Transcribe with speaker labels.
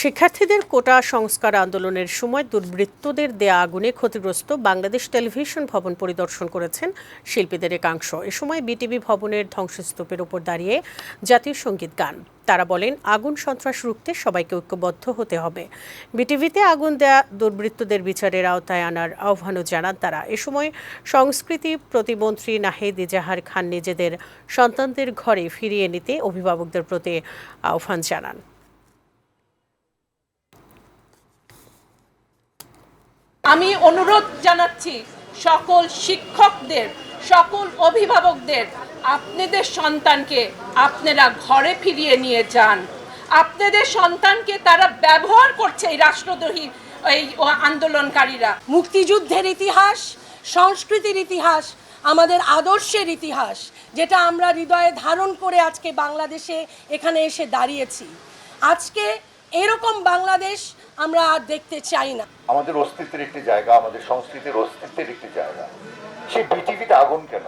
Speaker 1: শিক্ষার্থীদের কোটা সংস্কার আন্দোলনের সময় দুর্বৃত্তদের দেয়া আগুনে ক্ষতিগ্রস্ত বাংলাদেশ টেলিভিশন ভবন পরিদর্শন করেছেন শিল্পীদের একাংশ। এ সময় বিটিভি ভবনের ধ্বংসস্তূপের উপর দাঁড়িয়ে জাতীয় সংগীত গান। তারা বলেন, আগুন সন্ত্রাস রুখতে সবাইকে ঐক্যবদ্ধ হতে হবে। বিটিভিতে আগুন দেয়া দুর্বৃত্তদের বিচারের আওতায় আনার আহ্বানও জানান তারা। এ সময় সংস্কৃতি প্রতিমন্ত্রী নাহিদ ইজাহার খান নিজেদের সন্তানদের ঘরে ফিরিয়ে নিতে অভিভাবকদের প্রতি আহ্বান জানান।
Speaker 2: আমি অনুরোধ জানাচ্ছি সকল শিক্ষকদের, সকল অভিভাবকদের, আপনাদের সন্তানকে আপনারা ঘরে ফিরিয়ে নিয়ে যান। আপনাদের সন্তানকে তারা ব্যবহার করছে এই রাষ্ট্রদ্রোহী, এই আন্দোলনকারীরা।
Speaker 3: মুক্তিযুদ্ধের ইতিহাস, সংস্কৃতির ইতিহাস, আমাদের আদর্শের ইতিহাস, যেটা আমরা হৃদয়ে ধারণ করে আজকে বাংলাদেশে এখানে এসে দাঁড়িয়েছি। আজকে এরকম বাংলাদেশ আমরা আর দেখতে চাই না।
Speaker 4: আমাদের অস্তিত্বের একটি জায়গা, আমাদের সংস্কৃতির অস্তিত্বের একটি জায়গা। সে বিটিভিতে আগুন কেন?